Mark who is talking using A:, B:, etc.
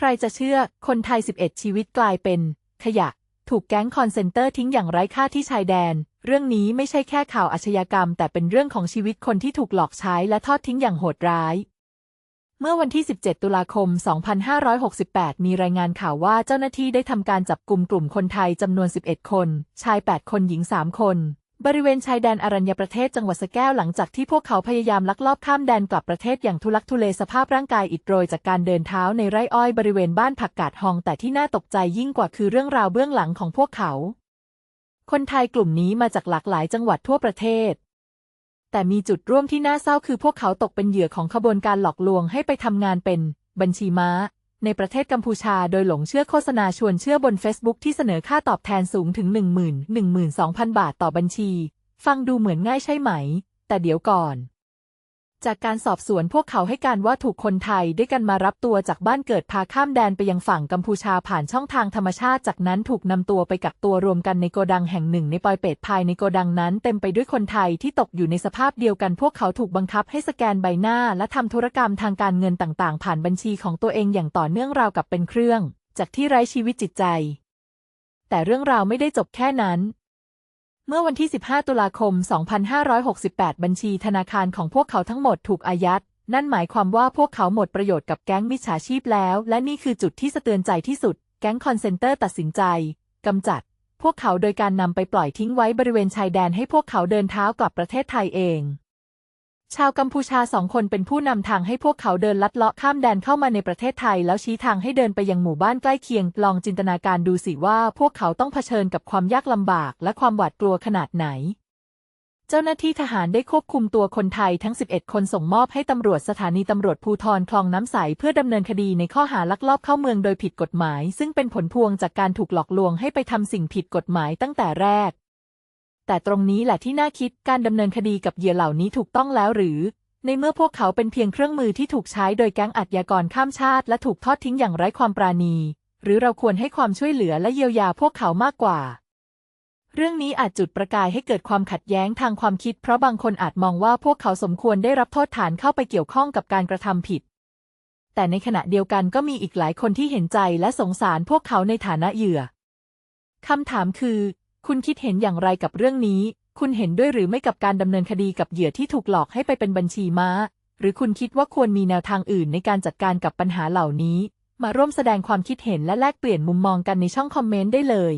A: ใครจะเชื่อ คนไทย 11 ชีวิตกลายเป็น ขยะ ถูกแก๊งคอนเซนเตอร์ทิ้งอย่างไร้ค่าที่ชายแดน เรื่องนี้ไม่ใช่แค่ข่าวอาชญากรรม แต่เป็นเรื่องของชีวิตคนที่ถูกหลอกใช้และทอดทิ้งอย่างโหดร้ายเมื่อวันที่ 17 ตุลาคม 2568 มีรายงานข่าวว่าเจ้าหน้าที่ได้ทำการจับกลุ่มกลุ่มคนไทยจำนวน 11 คน ชาย 8 คน หญิง 3 คน บริเวณชายแดนอรัญญประเทศจังหวัดสแก้วหลังจากที่พวกเขาพยายามลักลอบข้ามแดนกลับประเทศอย่างทุลักทุเลสภาพร่างกายอิดโรยจากการเดินเท้าในไร่อ้อยบริเวณบ้านผักกาดฮอง แต่ที่น่าตกใจยิ่งกว่าคือเรื่องราวเบื้องหลังของพวกเขา คนไทยกลุ่มนี้มาจากหลากหลายจังหวัดทั่วประเทศ แต่มีจุดร่วมที่น่าเศร้าคือพวกเขาตกเป็นเหยื่อของขบวนการหลอกลวงให้ไปทำงานเป็น บัญชีม้า ในประเทศกัมพูชาโดยหลงเชื่อโฆษณาชวนเชื่อบน Facebook ที่เสนอค่าตอบแทนสูงถึง 10,000 12,000 บาทต่อบัญชี ฟังดูเหมือนง่ายใช่ไหม แต่เดี๋ยวก่อน จากการสอบสวนพวกเขาให้การว่าถูกคนไทยด้วยกันมารับตัวจากบ้านเกิดพาข้ามแดนไปยังฝั่งกัมพูชาผ่านช่องทางธรรมชาติ จากนั้นถูกนำตัวไปกักตัวรวมกันในโกดังแห่งหนึ่งในปอยเปตภายในโกดังนั้น เต็มไปด้วยคนไทยที่ตกอยู่ในสภาพเดียวกันพวกเขาถูกบังคับให้สแกนใบหน้า และทำธุรกรรมทางการเงินต่างๆ ผ่านบัญชีของตัวเองอย่างต่อเนื่องราวกับเป็นเครื่อง จากที่ไร้ชีวิตจิตใจ แต่เรื่องราวไม่ได้จบแค่นั้น เมื่อวันที่ 15 ตุลาคม 2568 บัญชีธนาคารของพวกเขาทั้งหมดถูกอายัด นั่นหมายความว่าพวกเขาหมดประโยชน์กับแก๊งมิจฉาชีพแล้ว และนี่คือจุดที่สะเตือนใจที่สุด แก๊งคอนเซนเตอร์ตัดสินใจกำจัด พวกเขาโดยการนำไปปล่อยทิ้งไว้บริเวณชายแดนให้พวกเขาเดินเท้ากลับประเทศไทยเอง ชาวกัมพูชาสองคนเป็นผู้นำทางให้พวกเขาเดินลัดเลาะข้ามแดนเข้ามาในประเทศไทย แล้วชี้ทางให้เดินไปยังหมู่บ้านใกล้เคียง ลองจินตนาการดูสิว่าพวกเขาต้องเผชิญกับความยากลำบากและความหวาดกลัวขนาดไหน เจ้าหน้าที่ทหารได้ควบคุมตัวคนไทยทั้ง 11 คนส่งมอบให้ตำรวจสถานีตำรวจภูธรคลองน้ำใสเพื่อดำเนินคดีในข้อหาลักลอบเข้าเมืองโดยผิดกฎหมาย ซึ่งเป็นผลพวงจากการถูกหลอกลวงให้ไปทำสิ่งผิดกฎหมายตั้งแต่แรก แต่ตรงนี้แหละที่น่าคิดการดำเนินคดีกับเหยื่อเหล่านี้ถูกต้องแล้วหรือ ในเมื่อพวกเขาเป็นเพียงเครื่องมือที่ถูกใช้โดยแก๊งอาชญากรข้ามชาติ และถูกทอดทิ้งอย่างไร้ความปราณี หรือเราควรให้ความช่วยเหลือและเยียวยาพวกเขามากกว่า เรื่องนี้อาจจุดประกายให้เกิดความขัดแย้งทางความคิด เพราะบางคนอาจมองว่าพวกเขาสมควรได้รับโทษฐานเข้าไปเกี่ยวข้องกับการกระทำผิด แต่ในขณะเดียวกันก็มีอีกหลายคนที่เห็นใจและสงสารพวกเขาในฐานะเหยื่อคำถามคือ คุณคิดเห็นอย่างไรกับเรื่องนี้ คุณเห็นด้วยหรือไม่กับการดำเนินคดีกับเหยื่อที่ถูกหลอกให้ไปเป็นบัญชีม้า หรือคุณคิดว่าควรมีแนวทางอื่นในการจัดการกับปัญหาเหล่านี้ มาร่วมแสดงความคิดเห็นและแลกเปลี่ยนมุมมองกันในช่องคอมเมนต์ได้เลย